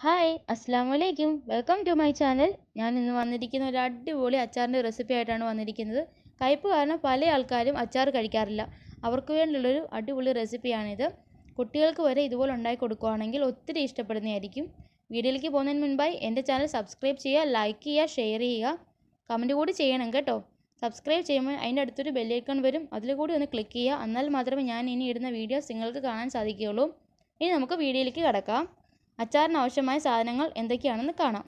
Hi അസ്സാം വലൈക്കും welcome to my channel ഞാൻ ഇന്ന് വന്നിരിക്കുന്ന ഒരു അടിപൊളി അച്ചാറിന്റെ റെസിപ്പി ആയിട്ടാണ് വന്നിരിക്കുന്നത്. കയ്പ്പ് കാരണം പല ആൾക്കാരും അച്ചാർ കഴിക്കാറില്ല. അവർക്ക് വേണ്ടിയുള്ളൊരു അടിപൊളി റെസിപ്പിയാണിത് കുട്ടികൾക്ക് വരെ ഇതുപോലെ ഉണ്ടാക്കി കൊടുക്കുകയാണെങ്കിൽ ഒത്തിരി ഇഷ്ടപ്പെടുന്നതായിരിക്കും. വീഡിയോയിലേക്ക് പോകുന്നതിന് മുൻപായി എന്റെ ചാനൽ സബ്സ്ക്രൈബ് ചെയ്യുക ലൈക്ക് ചെയ്യുക ഷെയർ ചെയ്യുക. കമന്റ് കൂടി ചെയ്യണം കേട്ടോ. സബ്സ്ക്രൈബ് ചെയ്യുമ്പോൾ അതിന്റെ അടുത്തൊരു ബെല്ലൈക്കൺ വരും. അതിൽ കൂടി ഒന്ന് ക്ലിക്ക് ചെയ്യുക. എന്നാൽ മാത്രമേ ഞാൻ ഇനി ഇടുന്ന വീഡിയോസ് നിങ്ങൾക്ക് കാണാൻ സാധിക്കുകയുള്ളൂ. ഇനി നമുക്ക് വീഡിയോയിലേക്ക് കിടക്കാം. അച്ചാറിന് ആവശ്യമായ സാധനങ്ങൾ എന്തൊക്കെയാണെന്ന് കാണാം.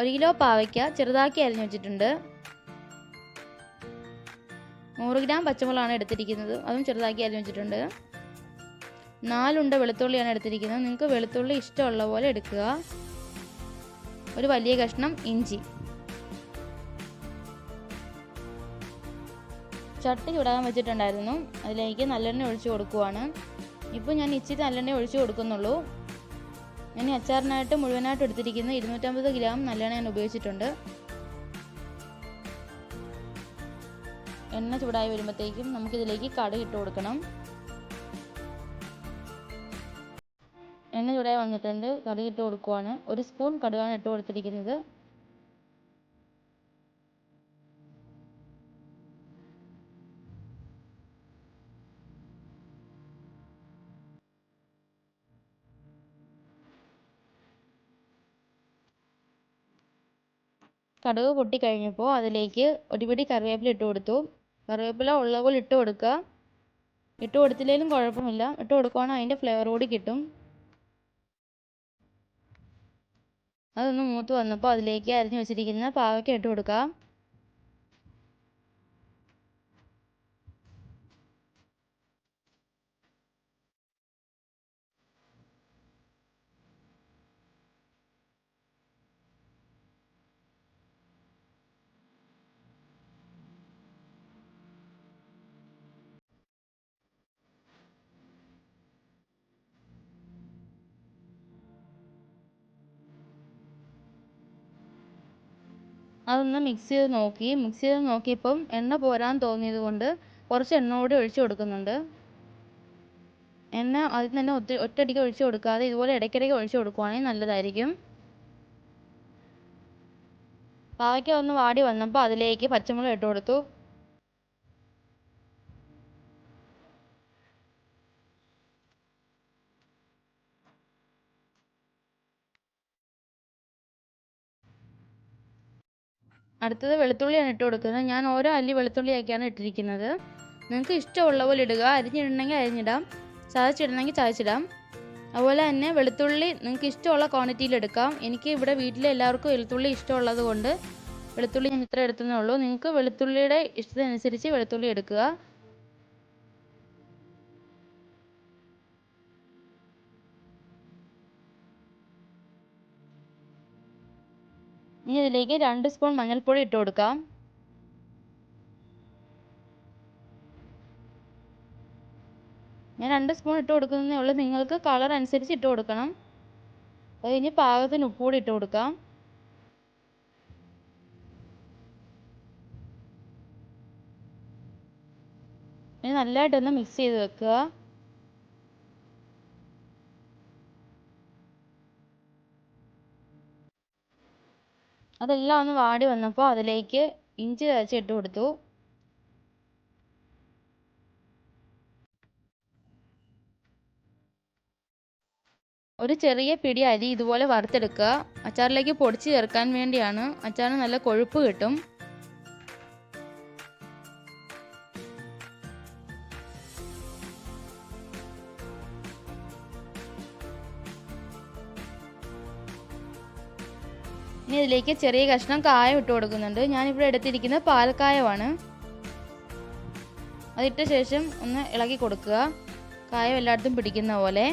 ഒരു കിലോ പാവയ്ക്ക ചെറുതാക്കി അരിഞ്ഞു വെച്ചിട്ടുണ്ട്. നൂറ് ഗ്രാം പച്ചമുളകാണ് എടുത്തിരിക്കുന്നത്. അതും ചെറുതാക്കി അരിഞ്ഞു വെച്ചിട്ടുണ്ട്. നാലുണ്ട വെളുത്തുള്ളിയാണ് എടുത്തിരിക്കുന്നത്. നിങ്ങൾക്ക് വെളുത്തുള്ളി ഇഷ്ടമുള്ള പോലെ എടുക്കുക. ഒരു വലിയ കഷ്ണം ഇഞ്ചി. ചട്ടി ചൂടാകാൻ വെച്ചിട്ടുണ്ടായിരുന്നു. അതിലേക്ക് നല്ലെണ്ണ ഒഴിച്ചു കൊടുക്കുവാണ്. ഇപ്പോൾ ഞാൻ ഇച്ചിരി നല്ലെണ്ണ ഒഴിച്ചു കൊടുക്കുന്നുള്ളൂ. ഞാൻ അച്ചാറിനായിട്ട് മുഴുവനായിട്ട് എടുത്തിരിക്കുന്ന ഇരുന്നൂറ്റമ്പത് ഗ്രാം നല്ലെണ്ണ ഞാൻ ഉപയോഗിച്ചിട്ടുണ്ട്. എണ്ണ ചൂടായി വരുമ്പോഴത്തേക്കും നമുക്കിതിലേക്ക് കടുക് ഇട്ട് കൊടുക്കണം. എണ്ണ ചൂടായി വന്നിട്ടുണ്ട്. കടുക് ഇട്ട് കൊടുക്കുവാണ്. ഒരു സ്പൂൺ കടുകാണ് ഇട്ട് കൊടുത്തിരിക്കുന്നത്. കടുക് പൊട്ടിക്കഴിഞ്ഞപ്പോൾ അതിലേക്ക് ഒരു പിടി കറിവേപ്പില ഇട്ട് കൊടുത്തു. കറിവേപ്പില ഉള്ള പോലെ ഇട്ട് കൊടുക്കുക. ഇട്ട് കൊടുത്തില്ലെങ്കിലും കുഴപ്പമില്ല. ഇട്ട് കൊടുക്കുവാണെങ്കിൽ അതിന്റെ ഫ്ലേവർ കൂടി കിട്ടും. അതൊന്ന് മൂത്ത് വന്നപ്പോൾ അതിലേക്ക് അരിഞ്ഞു വെച്ചിരിക്കുന്ന പാവയ്ക്ക ഇട്ട് കൊടുക്കുക. അതൊന്ന് മിക്സ് ചെയ്ത് നോക്കി. മിക്സ് ചെയ്ത് നോക്കിയപ്പം എണ്ണ പോരാൻ തോന്നിയത് കൊണ്ട് കുറച്ച് എണ്ണ കൂടി ഒഴിച്ച് കൊടുക്കുന്നുണ്ട്. എണ്ണ അതിൽ തന്നെ ഒത്തി ഒറ്റയടിക്ക് ഒഴിച്ച് കൊടുക്കാതെ ഇതുപോലെ ഇടയ്ക്കിടയ്ക്ക് ഒഴിച്ച് കൊടുക്കുവാണെങ്കിൽ നല്ലതായിരിക്കും. പാവയ്ക്ക ഒന്ന് വാടി വന്നപ്പോൾ അതിലേക്ക് പച്ചമുളക് ഇട്ട് കൊടുത്തു. അടുത്തത് വെളുത്തുള്ളിയാണ് ഇട്ട് കൊടുക്കുന്നത്. ഞാൻ ഓരോ അല്ലി വെളുത്തുള്ളിയാക്കിയാണ് ഇട്ടിരിക്കുന്നത്. നിങ്ങൾക്ക് ഇഷ്ടമുള്ള പോലെ ഇടുക. അരിഞ്ഞിടണമെങ്കിൽ അരിഞ്ഞിടാം. ചതച്ചിടണമെങ്കിൽ ചതച്ചിടാം. അതുപോലെ തന്നെ വെളുത്തുള്ളി നിങ്ങൾക്ക് ഇഷ്ടമുള്ള ക്വാണ്ടിറ്റിയിൽ എടുക്കാം. എനിക്ക് ഇവിടെ വീട്ടിലെ എല്ലാവർക്കും വെളുത്തുള്ളി ഇഷ്ടമുള്ളത് കൊണ്ട് വെളുത്തുള്ളി ഞാൻ ഇത്ര എടുത്തതേ ഉള്ളൂ. നിങ്ങൾക്ക് വെളുത്തുള്ളിയുടെ ഇഷ്ടത്തിനനുസരിച്ച് വെളുത്തുള്ളി എടുക്കുക. ഇനി ഇതിലേക്ക് രണ്ട് സ്പൂൺ മഞ്ഞൾപ്പൊടി ഇട്ട് കൊടുക്കാം. ഞാൻ രണ്ട് സ്പൂൺ ഇട്ട് കൊടുക്കുന്നതേ ഉള്ളൂ. നിങ്ങൾക്ക് കളർ അനുസരിച്ച് ഇട്ട് കൊടുക്കണം. അത് കഴിഞ്ഞ് പാകത്തിന് ഉപ്പ് കൂടി ഇട്ട് കൊടുക്കാം. ഇനി നല്ലതായിട്ടൊന്ന് മിക്സ് ചെയ്ത് വെക്കുക. അതെല്ലാം ഒന്ന് വാടി വന്നപ്പോൾ അതിലേക്ക് ഇഞ്ചി ചതച്ച് ഇട്ട് കൊടുത്തു. ഒരു ചെറിയ പിടി അരി ഇതുപോലെ വറുത്തെടുക്കുക. അച്ചാറിലേക്ക് പൊടിച്ച് ചേർക്കാൻ വേണ്ടിയാണ്. അച്ചാറിന് നല്ല കൊഴുപ്പ് കിട്ടും. ഇനി ഇതിലേക്ക് ചെറിയ കഷ്ണം കായം ഇട്ട് കൊടുക്കുന്നുണ്ട്. ഞാനിവിടെ എടുത്തിരിക്കുന്ന പാൽക്കായമാണ്. അതിട്ട ശേഷം ഒന്ന് ഇളക്കി കൊടുക്കുക. കായം എല്ലായിടത്തും പിടിക്കുന്ന പോലെ.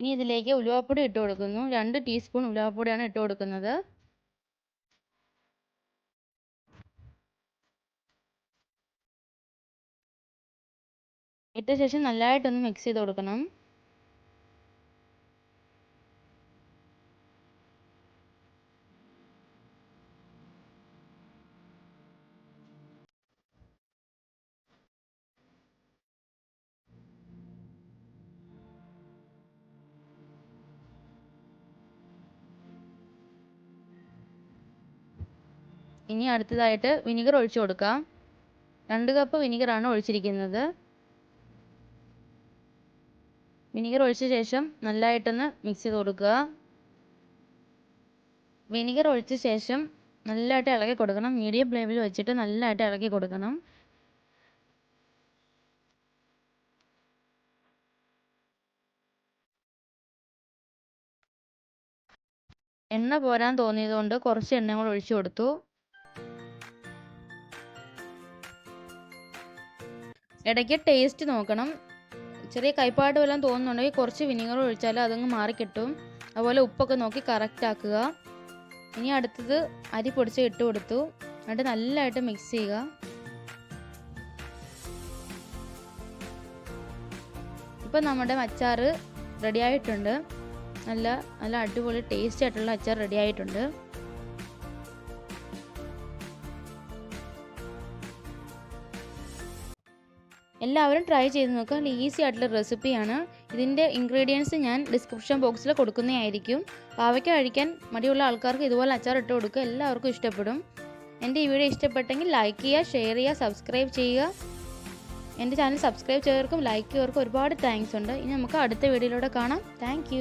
ഇനി ഇതിലേക്ക് ഉലുവാപ്പൊടി ഇട്ട് കൊടുക്കുന്നു. രണ്ട് ടീസ്പൂൺ ഉലുവാപ്പൊടിയാണ് ഇട്ട് കൊടുക്കുന്നത്. ഇട്ട ശേഷം നല്ലതായിട്ടൊന്ന് മിക്സ് ചെയ്ത് കൊടുക്കണം. ഇനി അടുത്തതായിട്ട് വിനിഗർ ഒഴിച്ചു കൊടുക്കാം. രണ്ട് കപ്പ് വിനിഗറാണ് ഒഴിച്ചിരിക്കുന്നത്. വിനിഗർ ഒഴിച്ച ശേഷം നല്ലതായിട്ടൊന്ന് മിക്സ് ചെയ്ത് കൊടുക്കുക. വിനീഗർ ഒഴിച്ച ശേഷം നല്ലതായിട്ട് ഇളക്കി കൊടുക്കണം. മീഡിയം ഫ്ലെയിമിൽ വെച്ചിട്ട് നല്ലതായിട്ട് ഇളക്കി കൊടുക്കണം. എണ്ണ പോരാൻ തോന്നിയത് കൊണ്ട് കുറച്ച് എണ്ണ കൂടെ ഒഴിച്ചു കൊടുത്തു. ഇടയ്ക്ക് ടേസ്റ്റ് നോക്കണം. ചെറിയ കൈപ്പാട്ട് വല്ലതും തോന്നുന്നുണ്ടെങ്കിൽ കുറച്ച് വിനീഗർ ഒഴിച്ചാൽ അതങ്ങ് മാറിക്കിട്ടും. അതുപോലെ ഉപ്പൊക്കെ നോക്കി കറക്റ്റ് ആക്കുക. ഇനി അടുത്തത് അരി പൊടിച്ച് ഇട്ട് കൊടുത്തു. എന്നിട്ട് നല്ലതായിട്ട് മിക്സ് ചെയ്യുക. ഇപ്പം നമ്മുടെ അച്ചാർ റെഡി ആയിട്ടുണ്ട്. നല്ല നല്ല അടിപൊളി ടേസ്റ്റി ആയിട്ടുള്ള അച്ചാർ റെഡി ആയിട്ടുണ്ട്. എല്ലാവരും ട്രൈ ചെയ്ത് നോക്കുക ഈസി ആയിട്ടുള്ള റെസിപ്പിയാണ് ഇതിന്റെ ഇൻഗ്രീഡിയൻസ് ഞാൻ ഡിസ്ക്രിപ്ഷൻ ബോക്സിൽ കൊടുക്കുന്നതായിരിക്കും പാവയ്ക്ക കഴിക്കാൻ മടിയുള്ള ആൾക്കാർക്ക് ഇതുപോലെ അച്ചാർ ഇട്ട് കൊടുക്കുക എല്ലാവർക്കും ഇഷ്ടപ്പെടും. എന്റെ ഈ വീഡിയോ ഇഷ്ടപ്പെട്ടെങ്കിൽ ലൈക്ക് ചെയ്യുക ഷെയർ ചെയ്യുക സബ്സ്ക്രൈബ് ചെയ്യുക. എന്റെ ചാനൽ സബ്സ്ക്രൈബ് ചെയ്തവർക്കും ലൈക്ക് ചെയ്തവർക്കും ഒരുപാട് താങ്ക്സ് ഉണ്ട്. ഇനി നമുക്ക് അടുത്ത വീഡിയോയിലൂടെ കാണാം. താങ്ക്